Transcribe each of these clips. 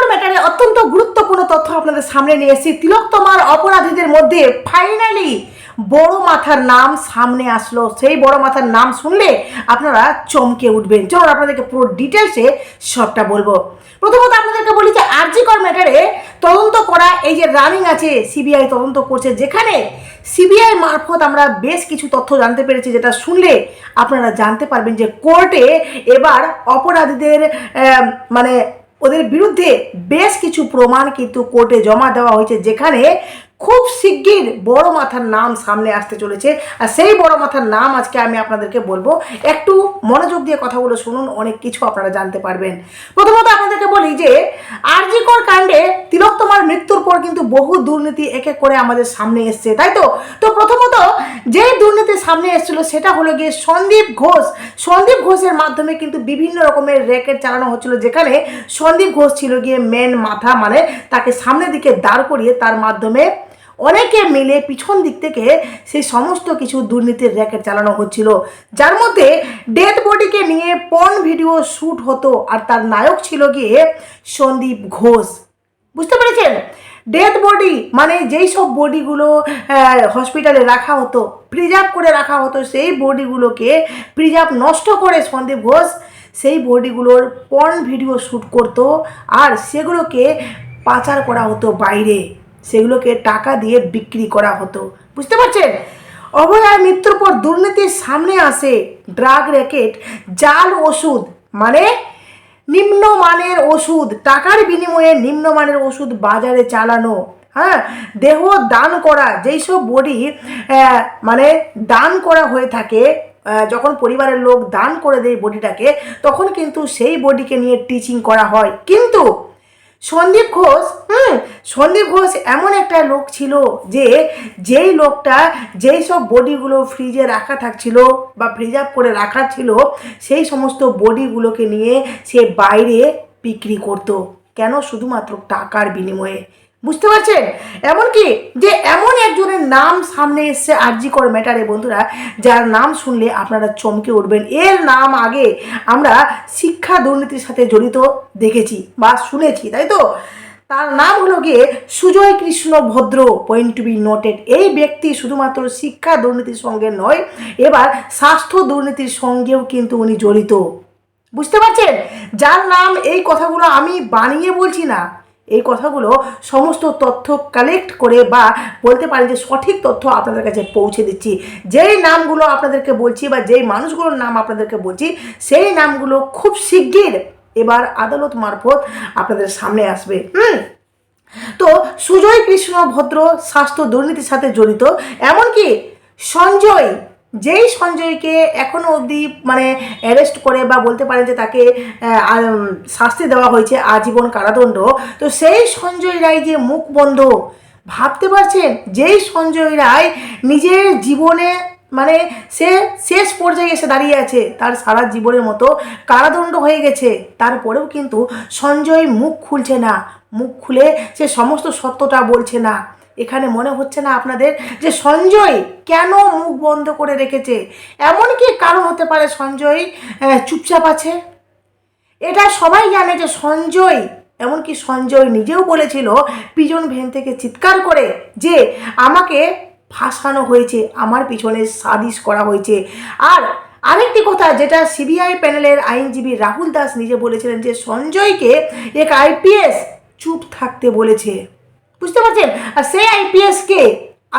আরজিকর ম্যাটারে অত্যন্ত গুরুত্বপূর্ণ তথ্য আপনাদের সামনে নিয়ে এসেছি। তিলোত্তমার অপরাধীদের মধ্যে ফাইনালি বড় মাথার নাম সামনে আসলো। সেই বড় মাথার নাম শুনলে আপনারা চমকে উঠবেন। চলুন আপনাদেরকে পুরো ডিটেলসে সবটা বলব। প্রথমত আপনাদেরকে বলি যে আরজিকর ম্যাটারে তদন্ত করা, এই যে রানিং আছে সিবিআই তদন্ত করছে, যেখানে সিবিআই মারফত আমরা বেশ কিছু তথ্য জানতে পেরেছি, যেটা শুনলে আপনারা জানতে পারবেন যে কোর্টে এবার অপরাধীদের মানে ওদের বিরুদ্ধে বেশ কিছু প্রমাণ কিন্তু কোর্টে জমা দেওয়া হয়েছে যেখানে খুব শিগগির বড় মাথার নাম সামনে আসতে চলেছে। আর সেই বড় মাথার নাম আজকে আমি আপনাদেরকে বলব। একটু মনোযোগ দিয়ে কথাগুলো শুনুন, অনেক কিছু আপনারা জানতে পারবেন। প্রথমত আপনাদেরকে বলি যে আরজিকর কাণ্ডে তিলোত্তমার মৃত্যুর পর কিন্তু বহু দুর্নীতি এক এক করে আমাদের সামনে এসছে, তাই তো? তো প্রথমত যে দুর্নীতি সামনে এসেছিল সেটা হলো গিয়ে সন্দীপ ঘোষ। সন্দীপ ঘোষের মাধ্যমে কিন্তু বিভিন্ন রকমের র্যাকেট চালানো হচ্ছিল, যেখানে সন্দীপ ঘোষ ছিল গিয়ে মেন মাথা মানে তাকে সামনের দিকে দাঁড় করিয়ে তার মাধ্যমে অনেকে মিলে পিছন দিক থেকে সেই সমস্ত কিছু দুর্নীতির র্যাকেট চালানো হচ্ছিল। যার মধ্যে ডেথ বডিকে নিয়ে পর্ন ভিডিও শ্যুট হতো আর তার নায়ক ছিল গিয়ে সন্দীপ ঘোষ। বুঝতে পেরেছেন? ডেথ বডি মানে যেই সব বডিগুলো হসপিটালে রাখা হতো প্রিজার্ভ করে রাখা হতো, সেই বডিগুলোকে প্রিজার্ভ নষ্ট করে সন্দীপ ঘোষ সেই বডিগুলোর পর্ন ভিডিও শ্যুট করতো আর সেগুলোকে পাচার করা হতো বাইরে। সেগুলোকে টাকা দিয়ে বিক্রি করা হতো। বুঝতে পারছেন? অভয়ার মৃত্যুর পর দুর্নীতির সামনে আসে ড্রাগ র্যাকেট, জাল ওষুধ মানে নিম্নমানের ওষুধ, টাকার বিনিময়ে নিম্নমানের ওষুধ বাজারে চালানো। হ্যাঁ দেহ দান করা, যেই সব বডি মানে দান করা হয়ে থাকে যখন পরিবারের লোক দান করে দেয় বডিটাকে, তখন কিন্তু সেই বডিকে নিয়ে টিচিং করা হয়। কিন্তু সন্দীপ ঘোষ, হুম সন্দীপ ঘোষ এমন একটা লোক ছিল যে যেই লোকটা যেই সব বডিগুলো ফ্রিজে রাখা থাকছিল বা প্রিজার্ভ করে রাখা ছিল, সেই সমস্ত বডিগুলোকে নিয়ে সে বাইরে বিক্রি করতো। কেন? শুধুমাত্র টাকার বিনিময়ে। বুঝতে পারছেন? এমনকি যে এমন একজনের নাম সামনে এসছে আরজি কর ম্যাটারে বন্ধুরা, যার নাম শুনলে আপনারা চমকে উঠবেন। এর নাম আগে আমরা শিক্ষা দুর্নীতির সাথে জড়িত দেখেছি বা শুনেছি, তাই তো? তার নাম হলো গিয়ে সুজয় কৃষ্ণ ভদ্র পয়েন্ট টু বি নোটেড এই ব্যক্তি শুধুমাত্র শিক্ষা দুর্নীতির সঙ্গে নয়, এবার স্বাস্থ্য দুর্নীতির সঙ্গেও কিন্তু উনি জড়িত। বুঝতে পারছেন? যার নাম এই কথাগুলো আমি বানিয়ে বলছি না। এই কথাগুলো সমস্ত তথ্য কালেক্ট করে বা বলতে পারেন যে সঠিক তথ্য আপনাদের কাছে পৌঁছে দিচ্ছি। যেই নামগুলো আপনাদেরকে বলছি বা যেই মানুষগুলোর নাম আপনাদেরকে বলছি, সেই নামগুলো খুব শিগগির এবার আদালত মারফত আপনাদের সামনে আসবে। হুম? তো সুজয়, কৃষ্ণ, ভদ্র, স্বাস্থ্য দুর্নীতির সাথে জড়িত, এমনকি সঞ্জয়, যেই সঞ্জয়কে এখনও অবধি মানে অ্যারেস্ট করে বা বলতে পারেন যে তাকে শাস্তি দেওয়া হয়েছে, আজীবন কারাদণ্ড, তো সেই সঞ্জয় রায় যে মুখ বন্ধ, ভাবতে পারছেন? যেই সঞ্জয় রায় নিজের জীবনে মানে সে শেষ পর্যায়ে এসে দাঁড়িয়ে আছে তার সারা জীবনের মতো কারাদণ্ড হয়ে গেছে। তারপরেও কিন্তু সঞ্জয় মুখ খুলছে না। মুখ খুলে সে সমস্ত সত্যটা বলছে না। এখানে মনে হচ্ছে না আপনাদের যে সঞ্জয় কেন মুখ বন্ধ করে রেখেছে? এমন কি কারণ হতে পারে সঞ্জয়? চুপচাপ আছে। এটা সবাই জানে যে সঞ্জয় এমনকি সঞ্জয় নিজেও বলেছিল, পিজন ভেন থেকে চিৎকার করে যে আমাকে ফাঁসানো হয়েছে, আমার পিছনে সাদিশ করা হয়েছে। আর আরেকটি কথা, যেটা সিবিআই প্যানেলের আইনজীবী রাহুল দাস নিজে বলেছিলেন যে সঞ্জয়কে এক আইপিএস চুপ থাকতে বলেছে। বুঝতে পারছেন? আর সেই আইপিএসকে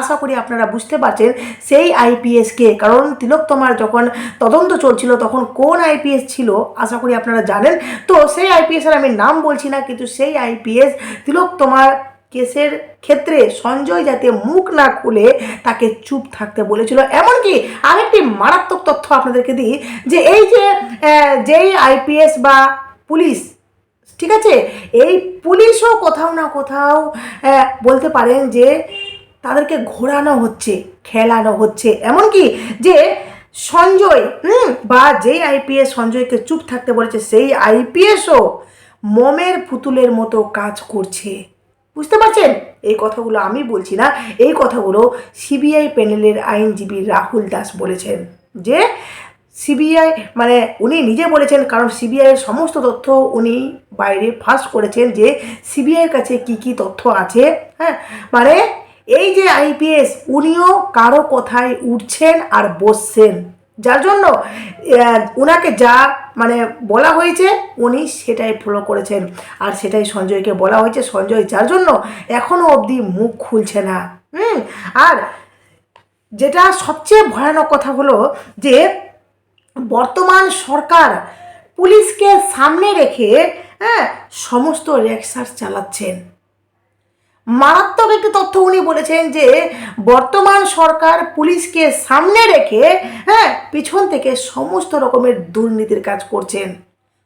আশা করি আপনারা বুঝতে পারছেন, সেই আইপিএসকে কারণ তিলোত্তমার যখন তদন্ত চলছিল, তখন কোন আইপিএস ছিল, আশা করি আপনারা জানেন। তো সেই আইপিএসের আমি নাম বলছি না, কিন্তু সেই আইপিএস তিলোত্তমার কেসের ক্ষেত্রে সঞ্জয় যাতে মুখ না খুলে তাকে চুপ থাকতে বলেছিল। এমনকি আরেকটি মারাত্মক তথ্য আপনাদেরকে দিই, যে এই যে যেই আইপিএস বা পুলিশ, ঠিক আছে? এই পুলিশও কোথাও না কোথাও বলতে পারেন যে তাদেরকে ঘোরানো হচ্ছে, খেলানো হচ্ছে। এমনকি যে সঞ্জয়, হুম, বা যেই আইপিএস সঞ্জয়কে চুপ থাকতে বলেছে, সেই আইপিএসও মমের পুতুলের মতো কাজ করছে। বুঝতে পারছেন? এই কথাগুলো আমি বলছি না, এই কথাগুলো সিবিআই প্যানেলের আইনজীবী রাহুল দাস বলেছেন। যে সিবিআই মানে উনি নিজে বলেছেন, কারণ সিবিআইয়ের সমস্ত তথ্য উনি বাইরে ফাঁস করেছেন যে সিবিআইয়ের কাছে কি কি তথ্য আছে হ্যাঁ? মানে এই যে আইপিএস, উনিও কারও কথায় উঠছেন আর বসছেন। যার জন্য ওনাকে যা মানে বলা হয়েছে, উনি সেটাই ফলো করেছেন। আর সেটাই সঞ্জয়কে বলা হয়েছে। সঞ্জয় যার জন্য এখনও অবধি মুখ খুলছে না। হুম? আর যেটা সবচেয়ে ভয়ানক কথা হলো যে, বর্তমান সরকার পুলিশকে সামনে রেখে হ্যাঁ সমস্ত রেক্সার্চ চালাচ্ছেন। মারাত্মক একটি তথ্য উনি বলেছেন যে বর্তমান সরকার পুলিশকে সামনে রেখে হ্যাঁ পিছন থেকে সমস্ত রকমের দুর্নীতির কাজ করছেন।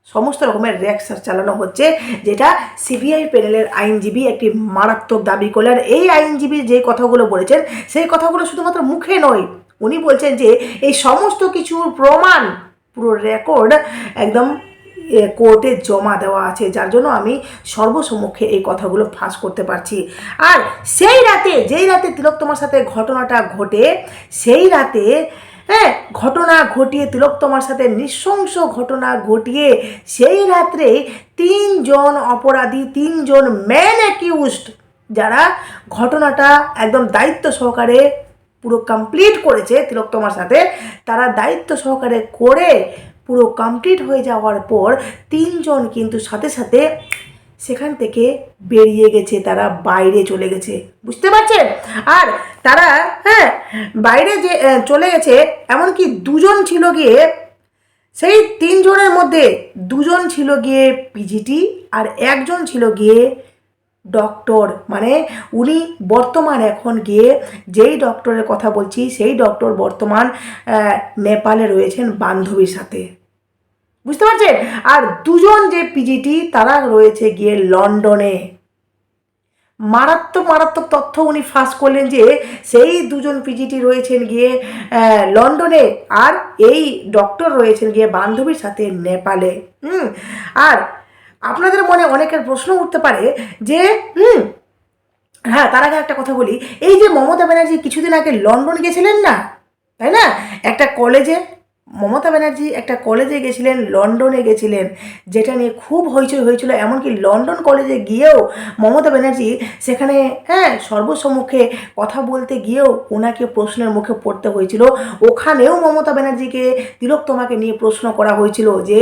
সমস্ত রকমের র্যাকসার চালানো হচ্ছে, যেটা সিবিআই প্যানেলের আইনজীবী একটি মারাত্মক দাবি করলেন। এই আইনজীবী যে কথাগুলো বলেছেন, সেই কথাগুলো শুধুমাত্র মুখে নয়, উনি বলছেন যে এই সমস্ত কিছুর প্রমাণ, পুরো রেকর্ড একদম কোর্টে জমা দেওয়া আছে, যার জন্য আমি সর্বসম্মুখে এই কথাগুলো ফাঁস করতে পারছি। আর সেই রাতে, যেই রাতে তিলোত্তমার সাথে ঘটনাটা ঘটে, সেই রাতে হ্যাঁ ঘটনা ঘটিয়ে তিলোত্তমার সাথে নৃশংস ঘটনা ঘটিয়ে সেই রাত্রে তিনজন অপরাধী, তিনজন ম্যান অ্যাকিউজড যারা ঘটনাটা একদম দায়িত্ব সহকারে পুরো কমপ্লিট করেছে তিলোত্তমার সাথে, তারা দায়িত্ব সহকারে করে পুরো কমপ্লিট হয়ে যাওয়ার পর তিনজন কিন্তু সাথে সাথে সেখান থেকে বেরিয়ে গেছে, তারা বাইরে চলে গেছে। বুঝতে পারছেন? আর তারা হ্যাঁ বাইরে যে চলে গেছে, এমনকি দুজন ছিল গিয়ে, সেই তিনজনের মধ্যে দুজন ছিল গিয়ে পিজিটি আর একজন ছিল গিয়ে ডক্টর মানে উনি বর্তমান এখন গিয়ে যেই ডক্টরের কথা বলছি, সেই ডক্টর বর্তমান নেপালে রয়েছেন বান্ধবীর সাথে। বুঝতে পারছেন? আর দুজন যে পিজিটি তারা রয়েছে গিয়ে লন্ডনে। মারাত্মক মারাত্মক তথ্য উনি ফাঁস করলেন যে সেই দুজন পিজিটি রয়েছেন গিয়ে লন্ডনে, আর এই ডক্টর রয়েছেন গিয়ে বান্ধবীর সাথে নেপালে। হুম, আর আপনাদের মনে অনেকের প্রশ্ন উঠতে পারে যে, হুম হ্যাঁ তার আগে একটা কথা বলি। এই যে মমতা ব্যানার্জি কিছুদিন আগে লন্ডন গেছিলেন না? তাই না? একটা কলেজে মমতা ব্যানার্জি একটা কলেজে গেছিলেন, লন্ডনে গেছিলেন, যেটা নিয়ে খুব হইচই হয়েছিল এমনকি লন্ডন কলেজে গিয়েও মমতা ব্যানার্জি সেখানে হ্যাঁ সর্বসম্মুখে কথা বলতে গিয়েও ওনাকে প্রশ্নের মুখে পড়তে হয়েছিল। ওখানেও মমতা ব্যানার্জিকে তিলোত্তমাকে নিয়ে প্রশ্ন করা হয়েছিল যে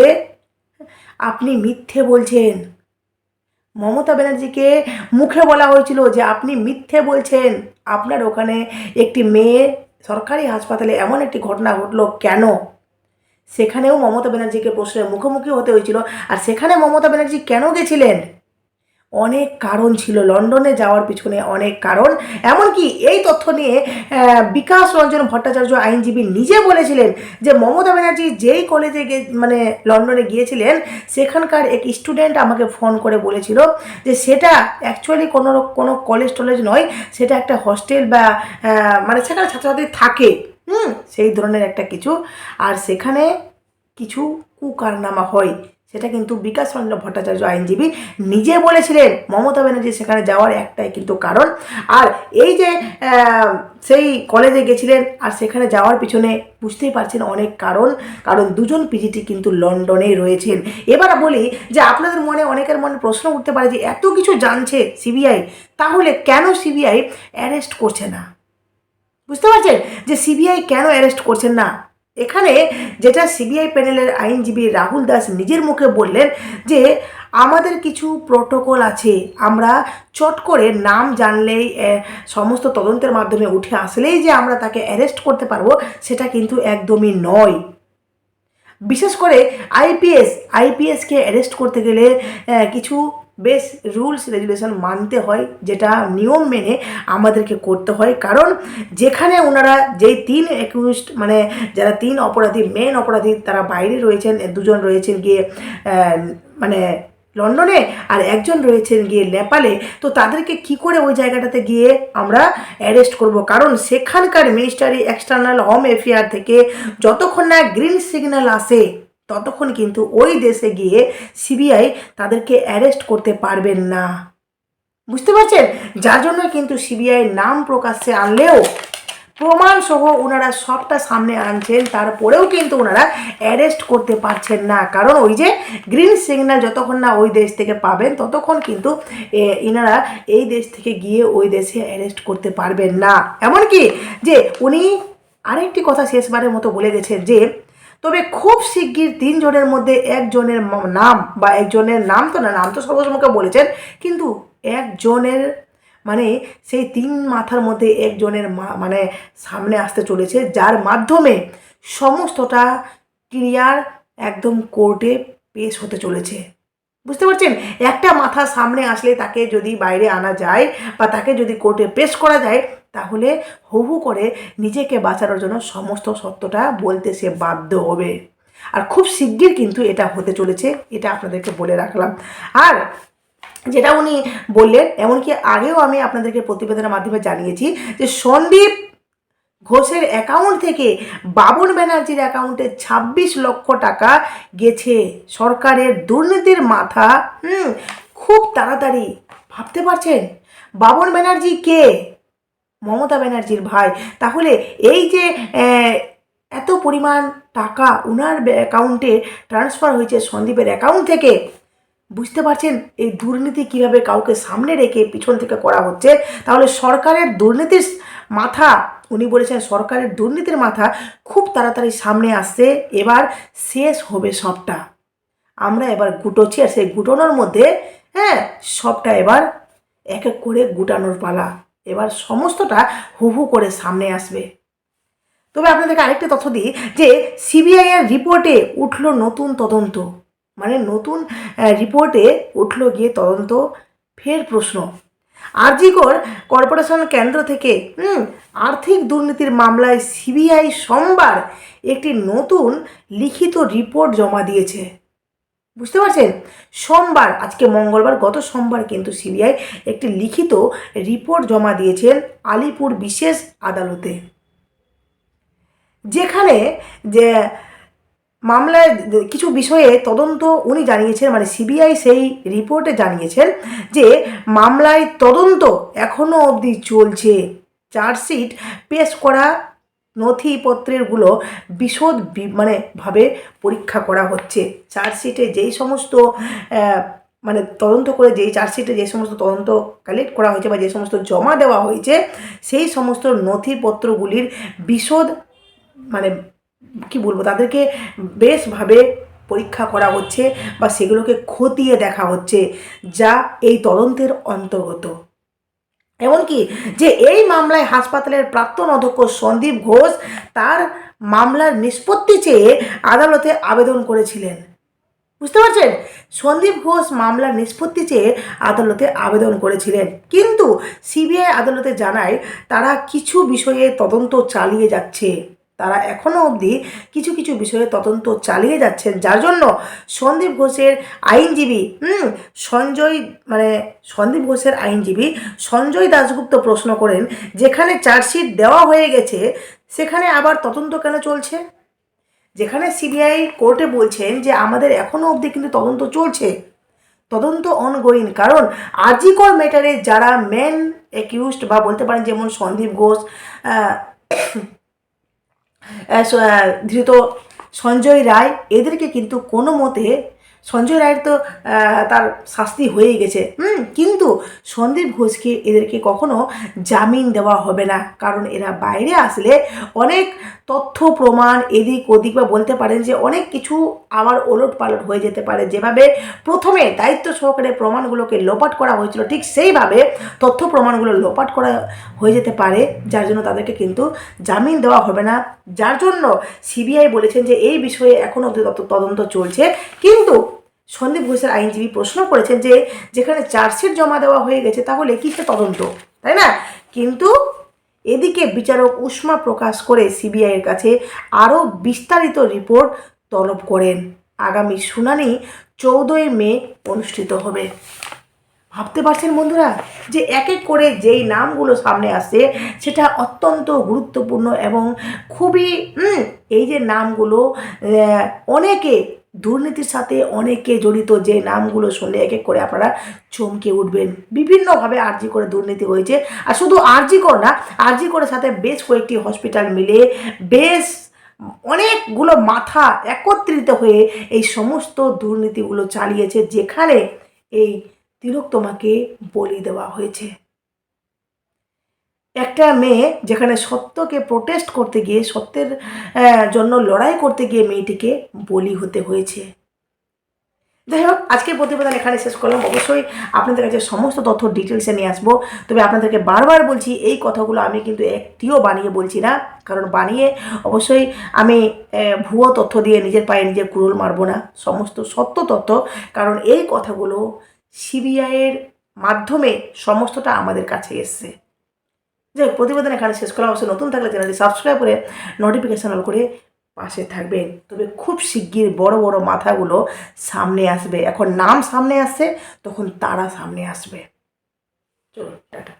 আপনি মিথ্যে বলছেন। মমতা ব্যানার্জিকে মুখে বলা হয়েছিল যে আপনি মিথ্যে বলছেন। আপনার ওখানে একটি মেয়ে সরকারি হাসপাতালে এমন একটি ঘটনা ঘটলো কেন? সেখানেও মমতা ব্যানার্জিকে প্রশ্নের মুখোমুখি হতে হয়েছিল। আর সেখানে মমতা ব্যানার্জি কেন গেছিলেন? অনেক কারণ ছিল। লন্ডনে যাওয়ার পিছনে অনেক কারণ। এমনকি এই তথ্য নিয়ে বিকাশ রঞ্জন ভট্টাচার্য আইনজীবী নিজে বলেছিলেন যে মমতা ব্যানার্জি যেই কলেজে মানে লন্ডনে গিয়েছিলেন, সেখানকার এক স্টুডেন্ট আমাকে ফোন করে বলেছিল যে সেটা অ্যাকচুয়ালি কোনো কোনো কলেজ টলেজ নয়, সেটা একটা হস্টেল বা মানে সেখানে ছাত্রছাত্রী থাকে। হুম, সেই ধরনের একটা কিছু। আর সেখানে কিছু কুকারনামা হয়। সেটা কিন্তু বিকাশ চন্দ্র ভট্টাচার্য আইনজীবী নিজে বলেছিলেন। মমতা ব্যানার্জি সেখানে যাওয়ার একটাই কিন্তু কারণ। আর এই যে সেই কলেজে গেছিলেন আর সেখানে যাওয়ার পিছনে বুঝতেই পারছেন অনেক কারণ। কারণ দুজন পিজিটি কিন্তু লন্ডনেই রয়েছেন। এবার বলি যে, আপনাদের মনে অনেকের মনে প্রশ্ন উঠতে পারে যে, এত কিছু জানছে সিবিআই, তাহলে কেন সিবিআই অ্যারেস্ট করছে না? বুঝতে পারছেন? যে সিবিআই কেন অ্যারেস্ট করছেন না? এখানে যেটা সিবিআই প্যানেলের আইনজীবী রাহুল দাস নিজের মুখে বললেন যে, আমাদের কিছু প্রোটোকল আছে। আমরা চট করে নাম জানলেই সমস্ত তদন্তের মাধ্যমে উঠে আসলেই যে আমরা তাকে অ্যারেস্ট করতে পারব, সেটা কিন্তু একদমই নয়। বিশেষ করে আইপিএস, আইপিএসকে অ্যারেস্ট করতে গেলে কিছু বেশ রুলস রেগুলেশন মানতে হয়, যেটা নিয়ম মেনে আমাদেরকে করতে হয়। কারণ যেখানে ওনারা যেই তিন অ্যাকিউজড মানে যারা তিন অপরাধী মেন অপরাধী তারা বাইরে রয়েছেন, দুজন রয়েছেন গিয়ে মানে লন্ডনে আর একজন রয়েছেন গিয়ে নেপালে, তো তাদেরকে কি করে ওই জায়গাটাতে গিয়ে আমরা অ্যারেস্ট করব? কারণ সেখানকার মিনিস্টারি এক্সটার্নাল হোম অ্যাফেয়ার থেকে যতক্ষণ না গ্রিন সিগন্যাল আসে ততক্ষণ কিন্তু ওই দেশে গিয়ে সিবিআই তাদেরকে অ্যারেস্ট করতে পারবেন না। বুঝতে পারছেন? যার জন্য কিন্তু সিবিআই নাম প্রকাশ্যে আনলেও প্রমাণ সহ ওনারা সবটা সামনে আনছেন তারপরেও কিন্তু ওনারা অ্যারেস্ট করতে পারছেন না। কারণ ওই যে গ্রিন সিগন্যাল যতক্ষণ না ওই দেশ থেকে পাবেন ততক্ষণ কিন্তু এ, ইনারা এই দেশ থেকে গিয়ে ওই দেশে অ্যারেস্ট করতে পারবেন না। এমনকি যে উনি আরেকটি কথা শেষবারের মতো বলে গেছেন যে তবে খুব শিগগির তিনজনের মধ্যে একজনের নাম বা একজনের নাম তো না, নাম তো সর্বসমুখে বলেছেন, কিন্তু একজনের মানে সেই তিন মাথার মধ্যে একজনের মানে সামনে আসতে চলেছে, যার মাধ্যমে সমস্তটা ক্লিয়ার একদম কোর্টে পেশ হতে চলেছে। বুঝতে পারছেন? একটা মাথা সামনে আসলে তাকে যদি বাইরে আনা যায় বা তাকে যদি কোর্টে পেশ করা যায় তাহলে হু হু করে নিজেকে বাঁচানোর জন্য সমস্ত সত্যটা বলতে সে বাধ্য হবে। আর খুব শিগগির কিন্তু এটা হতে চলেছে, এটা আপনাদেরকে বলে রাখলাম। আর যেটা উনি বললেন, এমনকি আগেও আমি আপনাদেরকে প্রতিবেদনের মাধ্যমে জানিয়েছি যে সন্দীপ ঘোষের অ্যাকাউন্ট থেকে বাবন ব্যানার্জির অ্যাকাউন্টে ২৬ লক্ষ টাকা গেছে। সরকারের দুর্নীতির মাথা, হুম, খুব তাড়াতাড়ি। ভাবতে পারছেন? বাবন ব্যানার্জি কে? মমতা ব্যানার্জির ভাই। তাহলে এই যে এত পরিমাণ টাকা উনার অ্যাকাউন্টে ট্রান্সফার হয়েছে সন্দীপের অ্যাকাউন্ট থেকে, বুঝতে পারছেন এই দুর্নীতি কীভাবে কাউকে সামনে রেখে পিছন থেকে করা হচ্ছে? তাহলে সরকারের দুর্নীতির মাথা, উনি বলেছেন সরকারের দুর্নীতির মাথা খুব তাড়াতাড়ি সামনে আসছে, এবার শেষ হবে সবটা। আমরা এবার গুটোচ্ছি আর সেই গুটোনোর মধ্যে হ্যাঁ সবটা এবার এক এক করে গুটানোর পালা। এবার সমস্তটা হু হু করে সামনে আসবে। তবে আপনাদেরকে আরেকটা তথ্য দিই যে সিবিআই এর রিপোর্টে উঠল নতুন তদন্ত। মানে নতুন রিপোর্টে উঠল গিয়ে তদন্ত। ফের প্রশ্ন, আরজিকর কর্পোরেশন কেন্দ্র থেকে আর্থিক দুর্নীতির মামলায় সিবিআই সোমবার একটি নতুন লিখিত রিপোর্ট জমা দিয়েছে। বুঝতে পারছেন? সোমবার, আজকে মঙ্গলবার, গত সোমবার কিন্তু সিবিআই একটি লিখিত রিপোর্ট জমা দিয়েছেন আলিপুর বিশেষ আদালতে। যেখানে যে মামলায় কিছু বিষয়ে তদন্ত উনি জানিয়েছেন মানে সিবিআই সেই রিপোর্টে জানিয়েছেন যে মামলায় তদন্ত এখনও অবধি চলছে। চার্জশিট পেশ করা নথিপত্রেরগুলো বিশদ মানে ভাবে পরীক্ষা করা হচ্ছে। চার্জশিটে যেই সমস্ত মানে তদন্ত করে যেই চার্জশিটে যে সমস্ত তদন্ত কালেক্ট করা হয়েছে বা যে সমস্ত জমা দেওয়া হয়েছে, সেই সমস্ত নথিপত্রগুলির বিশদ মানে কি বলব, তাদেরকে বেশভাবে পরীক্ষা করা হচ্ছে বা সেগুলোকে খতিয়ে দেখা হচ্ছে যা এই তদন্তের অন্তর্গত। এমনকি যে এই মামলায় হাসপাতালের প্রাক্তন অধ্যক্ষ সন্দীপ ঘোষ তার মামলার নিষ্পত্তি চেয়ে আদালতে আবেদন করেছিলেন। বুঝতে পারছেন? সন্দীপ ঘোষ মামলার নিষ্পত্তি চেয়ে আদালতে আবেদন করেছিলেন। কিন্তু সিবিআই আদালতে জানায় তারা কিছু বিষয়ে তদন্ত চালিয়ে যাচ্ছে। তারা এখনও অবধি কিছু কিছু বিষয়ে তদন্ত চালিয়ে যাচ্ছেন। যার জন্য সন্দীপ ঘোষের আইনজীবী, হুম, সঞ্জয় মানে সন্দীপ ঘোষের আইনজীবী সঞ্জয় দাশগুপ্ত প্রশ্ন করেন, যেখানে চার্জশিট দেওয়া হয়ে গেছে, সেখানে আবার তদন্ত কেন চলছে? যেখানে সিবিআই কোর্টে বলছেন যে আমাদের এখনও অবধি কিন্তু তদন্ত চলছে। তদন্ত অনগোয়িং কারণ আজিকর ম্যাটারে যারা মেন অ্যাকিউজড বা বলতে পারেন যেমন সন্দীপ ঘোষ ধৃত সঞ্জয় রায় এদেরকে কিন্তু কোনো মতে সঞ্জয় রায়ের তো তার শাস্তি হয়েই গেছে। হুম, কিন্তু সন্দীপ ঘোষকে এদেরকে কখনো জামিন দেওয়া হবে না। কারণ এরা বাইরে আসলে অনেক তথ্য, প্রমাণ, এদিক ওদিক বা বলতে পারেন যে অনেক কিছু আবার ওলট পালট হয়ে যেতে পারে। যেভাবে প্রথমে দায়িত্ব সহকারে প্রমাণগুলোকে লোপাট করা হয়েছিল, ঠিক সেইভাবে তথ্য, প্রমাণগুলো লোপাট করা হয়ে যেতে পারে। যার জন্য তাদেরকে কিন্তু জামিন দেওয়া হবে না। যার জন্য সিবিআই বলেছেন যে এই বিষয়ে এখনও তত- তদন্ত চলছে। কিন্তু সন্দীপ ঘোষের আইনজীবী প্রশ্ন করেছেন যে যেখানে চার্জশিট জমা দেওয়া হয়ে গেছে তাহলে কিসে তদন্ত? তাই না? কিন্তু এদিকে বিচারক উষ্মা প্রকাশ করে সিবিআইয়ের কাছে আরও বিস্তারিত রিপোর্ট তলব করেন। আগামী শুনানি চৌদ্দই মে অনুষ্ঠিত হবে। ভাবতে পারছেন বন্ধুরা যে এক এক করে যেই নামগুলো সামনে আসছে সেটা অত্যন্ত গুরুত্বপূর্ণ এবং খুবই এই যে নামগুলো অনেকে দুর্নীতির সাথে অনেকে জড়িত যে নামগুলো শুনলে এক এক করে আপনারা চমকে উঠবেন। বিভিন্নভাবে আর্জি করে দুর্নীতি হয়েছে। আর শুধু আর্জি কর না, আর্জি করে সাথে বেশ কয়েকটি হসপিটাল মিলে বেশ অনেকগুলো মাথা একত্রিত হয়ে এই সমস্ত দুর্নীতিগুলো চালিয়েছে, যেখানে এই তিলোত্তমাকে বলি দেওয়া হয়েছে। একটা মেয়ে যেখানে সত্যকে প্রোটেস্ট করতে গিয়ে, সত্যের জন্য লড়াই করতে গিয়ে মেয়েটিকে বলি হতে হয়েছে। যাই হোক, আজকের প্রতিবেদন এখানে শেষ করলাম। অবশ্যই আপনাদের কাছে সমস্ত তথ্য ডিটেলসে নিয়ে আসব। তবে আপনাদেরকে বারবার বলছি, এই কথাগুলো আমি কিন্তু একটিও বানিয়ে বলছি না। কারণ বানিয়ে অবশ্যই আমি ভুয়ো তথ্য দিয়ে নিজের পায়ে নিজের কুড়োল মারবো না। সমস্ত সত্য তথ্য। কারণ এই কথাগুলো সিবিআইয়ের মাধ্যমে সমস্তটা আমাদের কাছে এসছে। যাই প্রতিবেদন এখানে শেষ করা অবশ্যই নতুন থাকলে চ্যানেলটি সাবস্ক্রাইব করে নোটিফিকেশান অল করে পাশে থাকবেন। তবে খুব শিগগির বড় বড় মাথাগুলো সামনে আসবে। এখন নাম সামনে আসছে, তখন তারা সামনে আসবে। চলো টাটা।